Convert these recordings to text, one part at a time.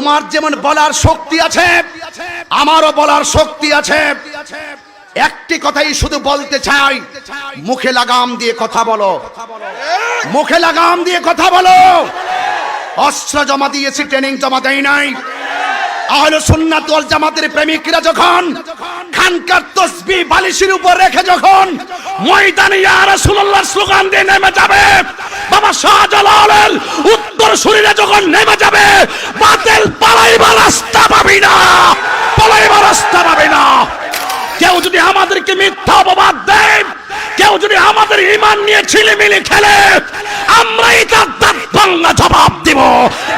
তোমার যেমন বলার শক্তি আছে, আমারও বলার শক্তি আছে। একটি কথাই শুধু বলতে চাই, মুখে লাগাম দিয়ে কথা বলো। মুখে লাগাম দিয়ে কথা বলো। অস্ত্র জমা দিয়েছি ট্রেনিং জমা দেয় নাই। আহলে সুন্নাত ওয়াল জামাতের প্রেমিকরা যখন খানকার তসবি বালিশের উপর রেখে যখন ময়দানে ইয়া রাসূলুল্লাহ স্লোগান দিয়ে নেমে যাবে, বাবা শাহজালাল উত্তর শরীরে যখন নেমে যাবে, বাতিল পালাইবার রাস্তা পাবি না পালাইবার রাস্তা পাবি না। কেউ যদি আমাদেরকে মিথ্যা অপবাদ দেয়, কেউ যদি আমাদের ইমান নিয়ে ছিলিমিলি খেলে, আমরাই তার দাঁত ভাঙ্গা জবাব দিব,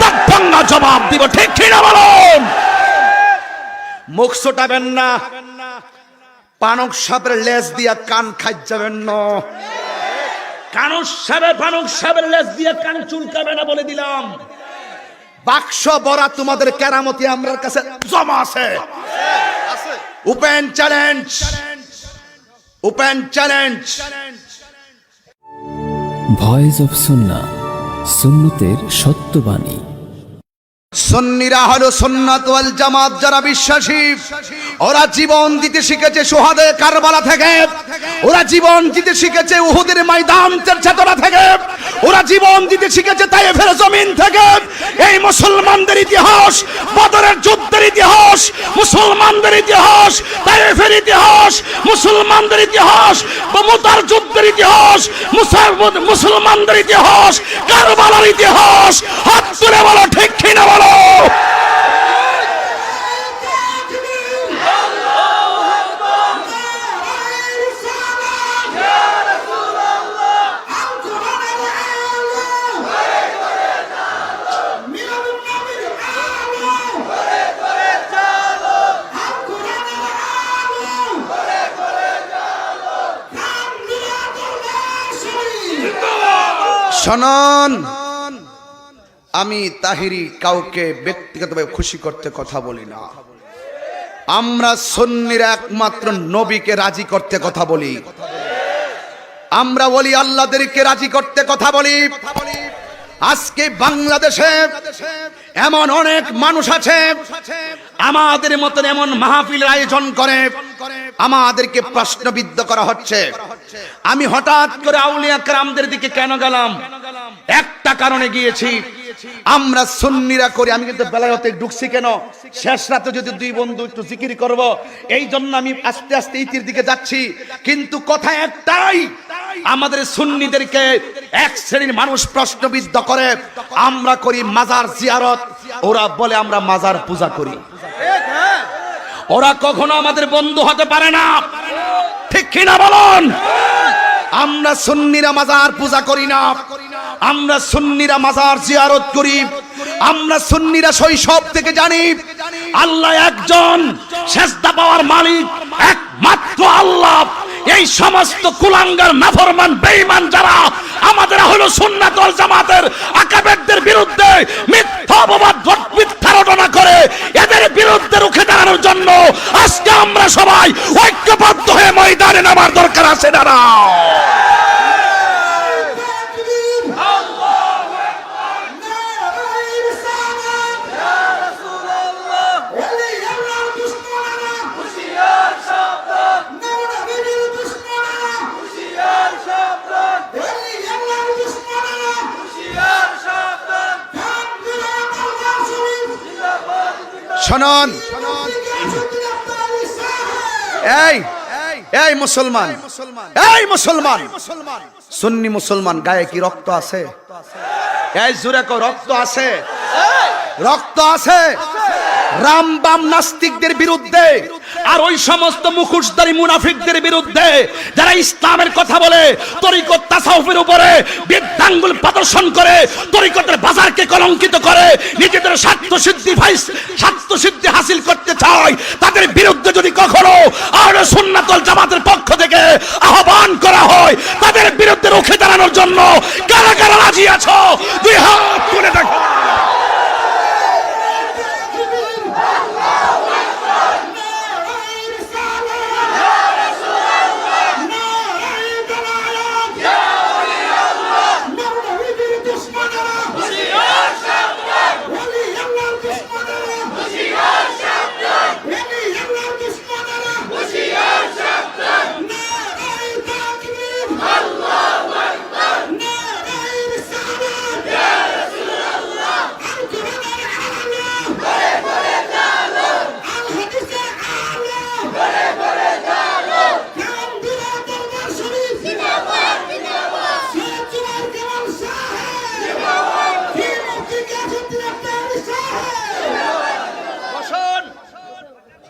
দাঁত ভাঙ্গা জবাব দিব, ঠিক কিনা বলুন মুখ ছোটাবেন না। পানক সাপের লেজ দিয়া কান খাই যাবেন না। কানক সাপের পানক সাপের লেজ দিয়া কান চুলকাবে না বলে দিলাম। বাক্স বড়া তোমাদের কেরামতি আমরার কাছে জমা আছে। Open challenge. Open challenge. Voice of সুন্না সুন্নতের সত্যবাণী সন্নিরা হলো সন্ন্যাত ওয়াল জামাত যারা বিশ্বাসী। ওরা জীবন দিতে শিখেছে সোহাদে কারবালা থেকে। ওরা জীবন দিতে শিখেছে উহুদের ময়দান চেতনা থেকে। ওরা জীবন দিতে শিখেছে তাইফের জমিন থেকে। এই মুসলমানদের ইতিহাস, বদরের যুদ্ধের ইতিহাস, মুসলমানদের ইতিহাস, তাইফের ইতিহাস, মুসলমানদের ইতিহাস মুতার যুদ্ধের ইতিহাস মুসলমানদের ইতিহাস, কারবালার ইতিহাস। হাত তুলে বলো, ঠিক কিনা বলো? শোনন আমি তাহিরি কাউকে ব্যক্তিগতভাবে খুশি করতে কথা বলি না। আমরা সন্নিরা একমাত্র নবীকে রাজি করতে কথা বলি। আমরা বলি আল্লাহদেরকে রাজি করতে কথা বলি। আজকে বাংলাদেশে এমন অনেক মানুষ আছে, আমাদের মতন এমন মাহফিল আয়োজন করে, আমাদেরকে প্রশ্নবিদ্ধ করা হচ্ছে। আমি হঠাৎ করে আউলিয়া ক্রামদের দিকে কেন গেলাম? একটা কারণে গিয়েছি। আমরা সুন্নিরা করি, আমি কিন্তু বেলায়তে ঢুকছি কেন? শেষ রাতে যদি দুই বন্ধু একটু জিকির করব এই জন্য আমি আস্তে আস্তে ইতির দিকে যাচ্ছি। কিন্তু কথা একটাই, আমাদের সুন্নিদেরকে এক শ্রেণির মানুষ প্রশ্নবিদ্ধ করে, আমরা করি মাজার জিয়ারত, ওরা বলে আমরা মাজার পূজা করি। ওরা কখনো আমাদের বন্ধু হতে পারে না। ঠিক কিনা বলুন? আমরা সুন্নিরা মাজার পূজা করি না। আমরা সুন্নিরা মাজার জিয়ারত করি। আমরা সুন্নিরা শৈশব থেকে জানি, আল্লাহ একজন সেজদা পাওয়ার মালিক, একমাত্র আল্লাহ। এই সমস্ত কুলাঙ্গার, নাফরমান, বেঈমান যারা আমাদের হলো সুন্নাত ওয়াল জামাতের আকাবেরদের বিরুদ্ধে মিথ্যা অপবাদ মিথ্যা রটনা করে এদের বিরুদ্ধে রুখে দাঁড়ানোর জন্য আজকে আমরা সবাই ঐক্যবদ্ধ হয়ে ময়দানে নামার দরকার আছে দাঁড়া শোনন। এই এই মুসলমান এই মুসলমান, সুন্নি মুসলমান গায়ে কি রক্ত আছে? এই জুরে রক্ত আছে? রক্ত আছে? রাম বাম নাস্তিকদের বিরুদ্ধে আর ওই সমস্ত মুখোশধারী মুনাফিকদের বিরুদ্ধে যারা ইসলামের কথা বলে, তরিকত তাসাউফের উপরে বৃদ্ধাঙ্গুল প্রদর্শন করে, তরিকতের বাজারকে কলঙ্কিত করে, নিজেদের স্বার্থ সিদ্ধি ভাই স্বার্থ সিদ্ধি হাসিল করতে চায়, তাদের বিরুদ্ধে যদি কখনো আর সুন্নাতল জামাতের পক্ষ থেকে আহ্বান করা হয় তাদের বিরুদ্ধে রুখে দাঁড়ানোর জন্য কারা কারা রাজি আছো দুই হাত তুলে দেখো দুশ্মনেরা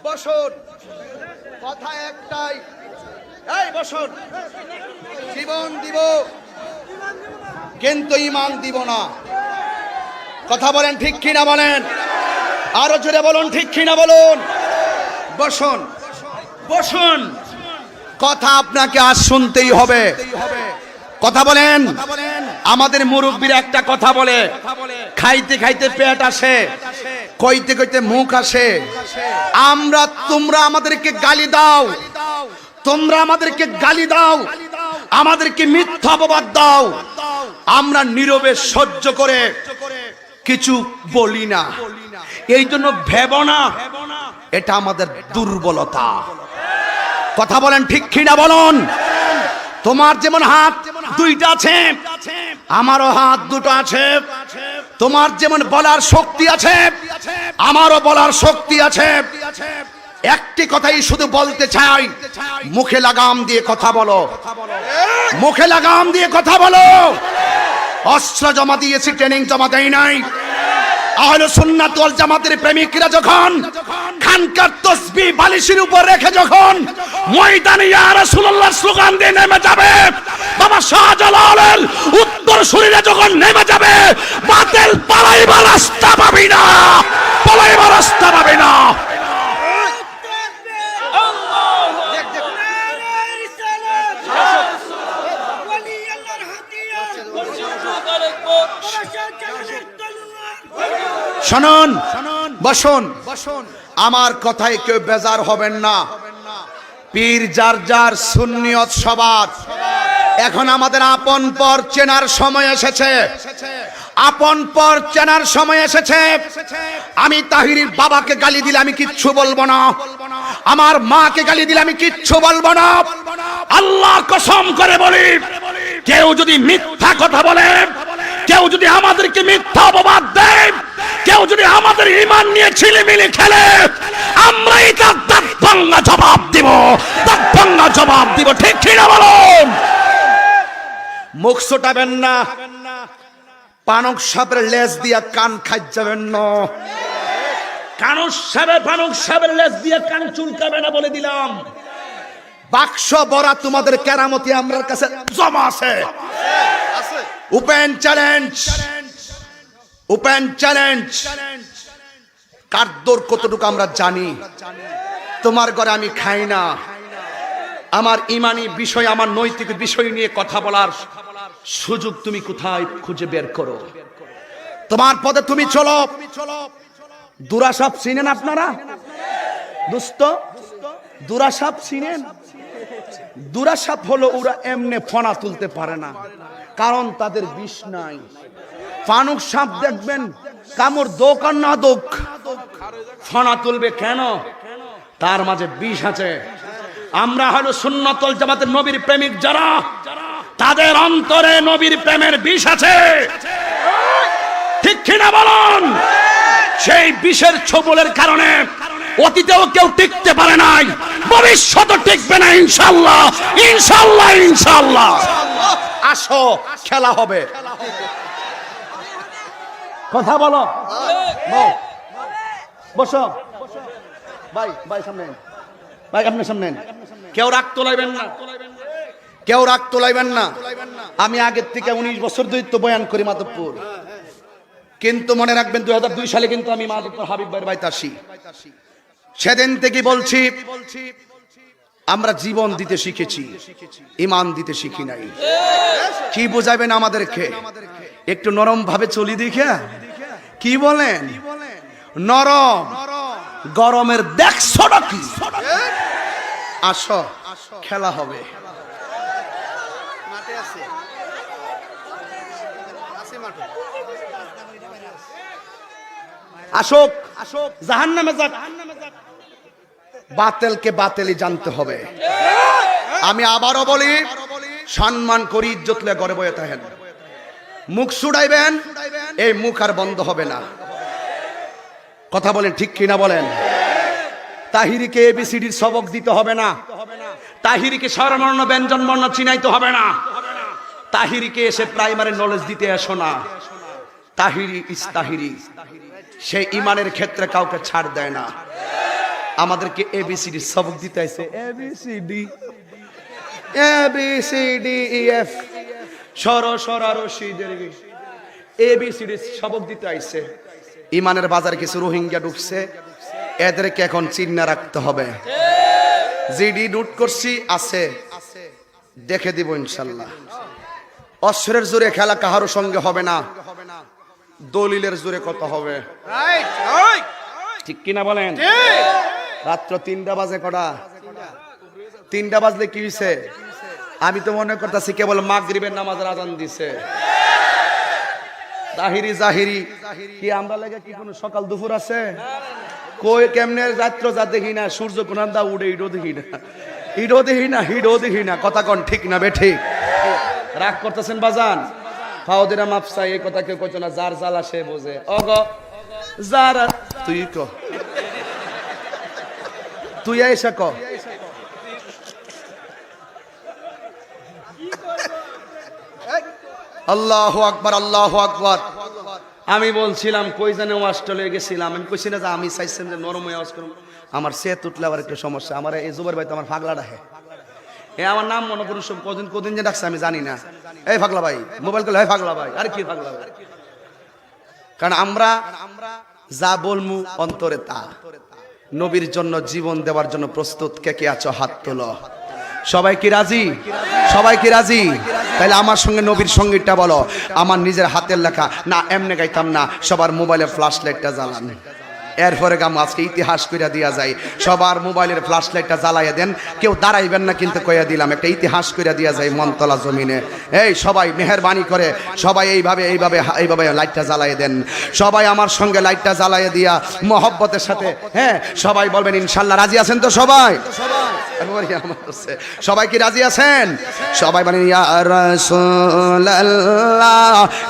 বসুন কথা একটাই। এই, বসুন। জীবন দিব, কিন্তু ইমান দিব না। কথা বলেন ঠিক কিনা বলেন? আরও জোরে বলুন, ঠিক কিনা বলুন? বসুন। বসুন। কথা আপনাকে আজ শুনতেই হবে। কথা বলেন। আমাদের মুরব্বীরা একটা কথা বলে, খাইতে খাইতে পেট আসে। কইতে কইতে মুখ আসে। আমরা তোমরা আমাদেরকে গালি দাও। তোমরা আমাদেরকে গালি দাও। আমাদেরকে মিথ্যা অপবাদ দাও। আমরা নীরবে সহ্য করে কিছু বলি না। এই জন্য ভেব না। এটা আমাদের দুর্বলতা। কথা বলেন ঠিক কিনা বলুন? তোমার যেমন হাত দুইটা আছে আমারও হাত দুটো আছে। তোমার যেমন বলার শক্তি আছে, আমারও বলার শক্তি আছে। একটি কথাই শুধু বলতে চাই, মুখে লাগাম দিয়ে কথা বলো। মুখে লাগাম দিয়ে কথা বলো। অস্ত্র জমা দিয়েছি ট্রেনিং জমা দেয় নাই। আহলে সুন্নাত ওয়াল জামাতের প্রেমিকরা যখন খানকার তসবি বালিশের উপর রেখে যখন ময়দানে ইয়া রাসূলুল্লাহ স্লোগান দিয়ে নেমে যাবে, বাবা শাহজালালের উত্তর শরীরে যখন নেমে যাবে, বাতিল পালাইবার রাস্তা পাবি না, পালাইবার রাস্তা পাবি না। শুনুন। বসুন। আমার কথায় কেউ বেজার হবেন না। পীর যার যার সুন্নিয়ত সবার। এখন আমাদের আপন পর চেনার সময় এসেছে। আপন পর চেনার সময় এসেছে। আমি তাহিরির বাবাকে গালি দিলে আমি কিচ্ছু বলব না। আমার মাকে গালি দিলে আমি কিচ্ছু বলব না। আল্লাহ কসম করে বলি কেউ যদি মিথ্যা কথা বলে কেউ যদি আমাদেরকে মিথ্যা অপবাদ দেয় কেউ যদি আমাদের ইমান নিয়ে ছিলিমিলি খেলে আমরাই তার দাঁত ভাঙ্গা জবাব দিব। দাঁত ভাঙ্গা জবাব দিব ঠিক কিনা বলুন? মুখ ছোটাবেন না। পানক সাপের লেজ দিয়া কান খাই যাবেন না কানুষ পানক লেজ দিয়া কান চুলকাবে না বলে দিলাম। বাক্স বড়া তোমাদের কেরামতি আমরার কাছে জমা আছে। Open challenge. ওপেন চ্যালেঞ্জ কার্দর কতটুকু আমরা জানি? তোমার ঘরে আমি খাই না। আমার ইমানি বিষয়, আমার নৈতিক বিষয় নিয়ে কথা বলার সুযোগ তুমি কোথায় খুঁজে বের করো? তোমার পদে তুমি চলো। দুরাসাপ চিনেন আপনারা? দুস্ত দুরাসাপ চিনেন? দুরাসাপ হলো ওরা এমনে ফনা তুলতে পারে না, কারণ তাদের বিষ নাই। ফানুক সাপ দেখবেন কামড় দোক আর না দোক। ফনা তুলবে কেন? তার মাঝে বিষ আছে। আমরা হলো সুন্নতল জামাতের নবীর প্রেমিক যারা, তাদের অন্তরে নবীর প্রেমের বিষ আছে। ঠিক কিনা বলুন? সেই বিষের ছবলের কারণে অতীতেও কেউ টিকতে পারে নাই ভবিষ্যৎ টিকবে না ইনশাল্লাহ ইনশাল্লাহ ইনশাল্লাহ আসো, খেলা হবে। কথা বলো। বসো। ভাই ভাই সামনে ভাই আপনার সামনে কেউ রাগ তোলাইবেন না। কেউ রাগ তোলাইবেন না। আমি আগের থেকে উনিশ বছর ধরে তো বয়ান করি মাধবপুর। কিন্তু মনে রাখবেন দু হাজার দুই সালে কিন্তু আমি মাধবপুর হাবিব ভাইয়ের বাড়িতে আসি। সেদিন থেকে বলছি আমরা জীবন দিতে শিখেছি ইমান দিতে শিখি নাই। কি বোঝাবেন আমাদেরকে? একটু নরম ভাবে চলি দেখে। কি বলেন? নরম। গরমের দেখছ নাকি আসো খেলা হবে। আসুক আসুক। জাহান নামে যাক। বাতেলকে বাতেলই জানতে হবে। আমি আবারও বলি সম্মান করি ইজ্জত লে গড়ে বয়ে থাকেন মুখ সুড়াইবেন, এই মুখ আর বন্ধ হবে না। কথা বলেন ঠিক কিনা বলেন? তাহিরিকে এবিসিডির সবক দিতে হবে না। তাহিরিকে স্বরবর্ণ ব্যঞ্জন বর্ণ চিনাইতে হবে না। তাহিরিকে এসে প্রাইমারি নলেজ দিতে এসো না। তাহিরি ইস তাহিরি। সে ইমানের ক্ষেত্রে কাউকে ছাড় দেয় না। আমাদেরকে এবিসিডি সবক দিতে আছে এবিসিডি এবিসিডি এফ সর সর রশি এবিসিডি সবক দিতে আইছে। ইমানের বাজারে কিছু রোহিঙ্গা ঢুকছে। এদেরকে এখন চিন্না রাখতে হবে। জিডি নোট করছি আছে। দেখে দিব ইনশাল্লাহ। অস্ত্রের জোরে খেলা কাহারও সঙ্গে হবে না। দলিলের জোরে কত হবে? ঠিক কিনা বলেন? রাত্র তিনটা বাজে কটা? তিনটা বাজলে কি হয়েছে আমি তো মনে করতেছি কেবল মাগরিবের নামাজের আজান দিছে। তাহিরি জাহিরি। কি, আমরা লাগে কি কোনো সকাল দুপুর আছে? কই, কেমনে রাত্র যা দেখি না, সূর্য কোনান উড়ে ইডো দেখি না। ইডো দেখি না, হিডো দেখি না। কথা কন, ঠিক না বে, ঠিক? রাগ করতেছেন বাজান? ফাউদিরা মাপসা এই কথা কেউ কইতো না, যার জ্বালা সে বোঝে। অগ যার তুই ক। তুই এসে ক। আল্লাহ আকবার আল্লাহ আকবার। আমি বলছিলাম, কই জানে অস্ট্রেলিয়া গেছিলাম? আমি কইছি, না যে, আমি চাইছেন যে নরম হয়ে করুন। আমার সে উঠলে আবার একটু সমস্যা। আমার এই জুবের ভাই তো আমার ফাগলা ডাকে। এ আমার নাম মনে করুন, সব কদিন কদিন যে ডাকছে আমি জানি না। এই ফাগলা ভাই, মোবাইল করলে হয় ফাগলা ভাই, আর কি ফাগলা ভাই? কারণ আমরা যা বলমু অন্তরে তা। নবীর জন্য জীবন দেওয়ার জন্য প্রস্তুত কে কে আছো? হাত তোলো। সবাই কি রাজি? সবাই কি রাজি? তাহলে আমার সঙ্গে নবীর সঙ্গীতটা বলো। আমার নিজের হাতের লেখা। না, এমনি গাইতাম না। সবার মোবাইলে ফ্ল্যাশ লাইটটা জ্বালান। এরপরে গাম আজকে ইতিহাস কইরা দিয়া যায়। সবার মোবাইলের ফ্ল্যাশ লাইটটা জ্বালাইয়া দেন। কেউ দাঁড়াইবেন না কিন্তু কইয়া দিলাম, একটা ইতিহাস কইরা দিয়া যায় মনতলা জমিনে। এই সবাই মেহরবানি করে, সবাই এইভাবে এইভাবে এইভাবে লাইটটা জ্বালাইয়া দেন। সবাই আমার সঙ্গে লাইটটা জ্বালাইয়া দিয়া মহব্বতের সাথে হ্যাঁ সবাই বলবেন, ইনশাল্লাহ রাজি আছেন তো সবাই। সবাই কি রাজি আছেন? সবাই বলেন, ইয়া রাসূলুল্লাহ,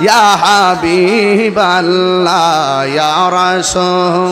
ইয়া হাবিবাল্লাহ, ইয়া রাসূল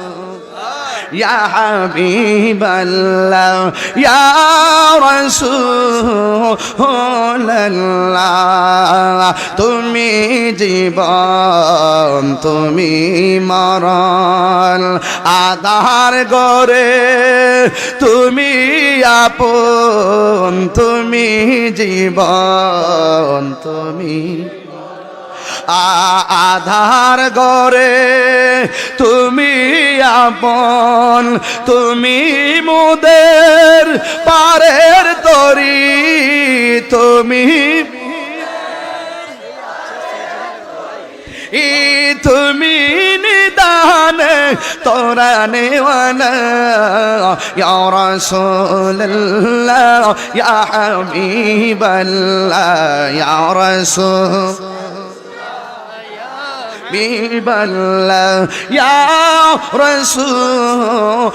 ইয়া হাবিবাল্লাহ ইয়া রাসূলুল্লাহ তুমি জীবন তুমি মরণ আধার গরে তুমি আপন তুমি জীবন তুমি আধার গরে তুমি আপন, তুমি মুদের পারের তরি। তুমি ই তুমি নিদান, তোরা নেওয়ানা। ইয়া রাসূলুল্লাহ, ইয়া হাবিবাল্লাহ, ইয়া রাসূল حبيب الله يا رسول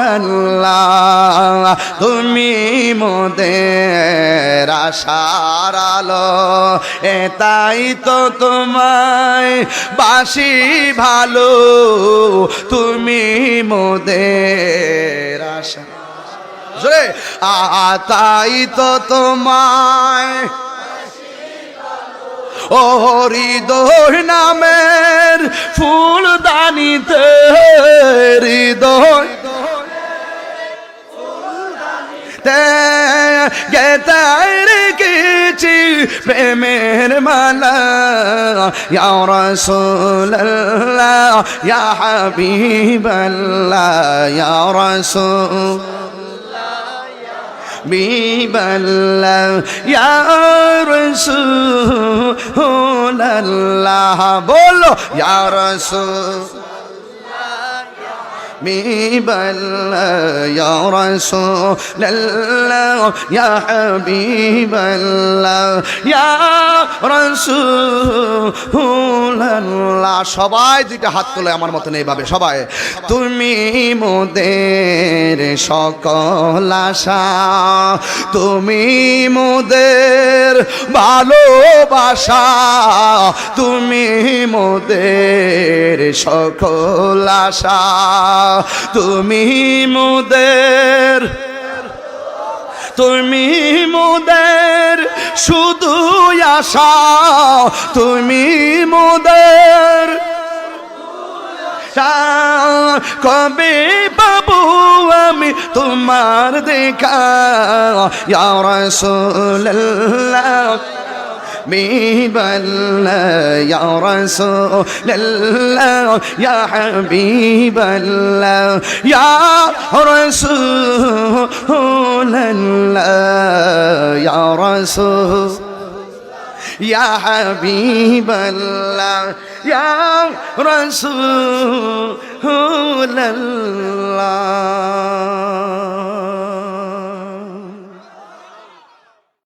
الله তুমি মোদের আশার আলো এটাই তো তোমায় বাসি ভালো তুমি মোদের আশা জোরে আ তাই তো তোমায় ও হৃদয় নামের ফুল দানিতে হৃদয় গেতায় রেখেছি প্রেমের মালা। ইয়া রাসূলুল্লাহ, ইয়া হাবিবাল্লাহ, ইয়া রাসূল বিবল্লা ইয়ারসু হো লাল্লাহ বলো ইয়ারসু يا رسول الله يا رسول الله يا حبيب الله يا رسول الله সবাই দুইটা হাত তোলে আমার মতন এইভাবে সবাই তুমি মোদের সকল আশা তুমি মোদের ভালোবাসা তুমি মোদের সকল আশা তুমি মোদের তুমি মোদের শুধু আশা, তুমি মোদের। কবে বাবু আমি তোমার দেখা? ইয়া রাসূলুল্লাহ। حبيب الله يا رسول الله يا حبيب الله يا رسول الله يا رسول يا حبيب الله يا رسول الله.